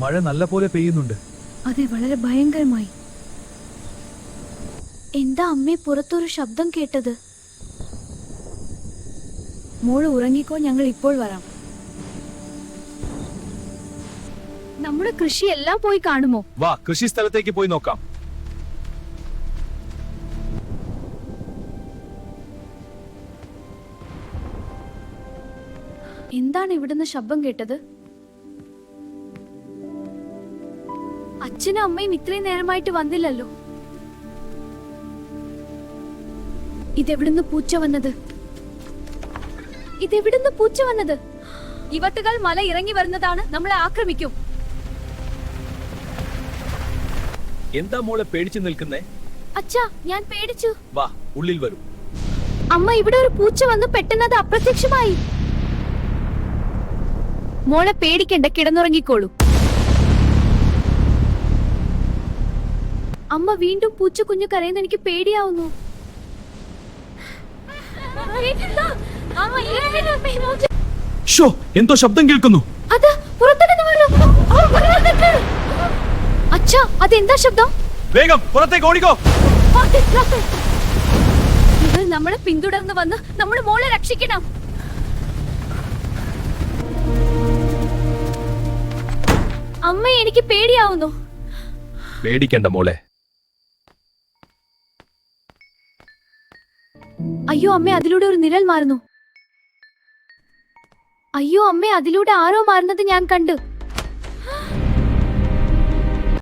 മഴ നല്ല പോലെ പെയ്യുന്നുണ്ട്. അതെ വളരെ ഭയങ്കരമായി. എന്താ അമ്മേ പുറത്തൊരു ശബ്ദം കേട്ടത്? മോൾ ഉറങ്ങിക്കോ ഞങ്ങൾ ഇപ്പോൾ വരാം. നമ്മുടെ കൃഷി എല്ലാം പോയി കാണുമോ? വാ കൃഷി സ്ഥലത്തേക്ക് പോയി നോക്കാം. എന്താണ് ഇവിടുന്ന് ശബ്ദം കേട്ടത്? അച്ഛനും അമ്മയും ഇത്രയും നേരമായിട്ട് വന്നില്ലല്ലോ? ഇതെവിടുന്ന് പൂച്ച വന്നത്? ഇതെവിടുന്ന് പൂച്ച വന്നത്? ഇവട്ടുകൾ മല ഇറങ്ങി വരുന്നതാണ് നമ്മളെ ആക്രമിക്കും. എന്താ മോളെ പേടിച്ചു നിൽക്കുന്നേ? അച്ഛാ ഞാൻ പേടിച്ചു. വാ ഉള്ളിൽ വരൂ. അമ്മ ഇവിടെ ഒരു പൂച്ച വന്ന് പെട്ടെന്ന് അത് അപ്രത്യക്ഷമായി. മോളെ പേടിക്കണ്ട കിടന്നുറങ്ങിക്കോളൂ. അമ്മ വീണ്ടും പൂച്ച കുഞ്ഞു കരയുന്ന എനിക്ക് പേടിയാവുന്നു. ഷോ എന്തോ ശബ്ദം കേൾക്കുന്നു. അത്. അച്ഛാ അതെന്താ ശബ്ദം? വേഗം പുറത്തേക്ക് ഓടിക്കോ. ഇവർ നമ്മളെ പിന്തുടർന്ന് വന്ന് നമ്മുടെ മോളെ രക്ഷിക്കണം. അമ്മ എനിക്ക് പേടിയാവുന്നു. പേടിക്കണ്ട മോളെ. അയ്യോ അമ്മ അതിലൂടെ ഒരു നിഴൽ മാറുന്നു. അയ്യോ അമ്മ അതിലൂടെ ആരോ മാറുന്നത് ഞാൻ കണ്ടു.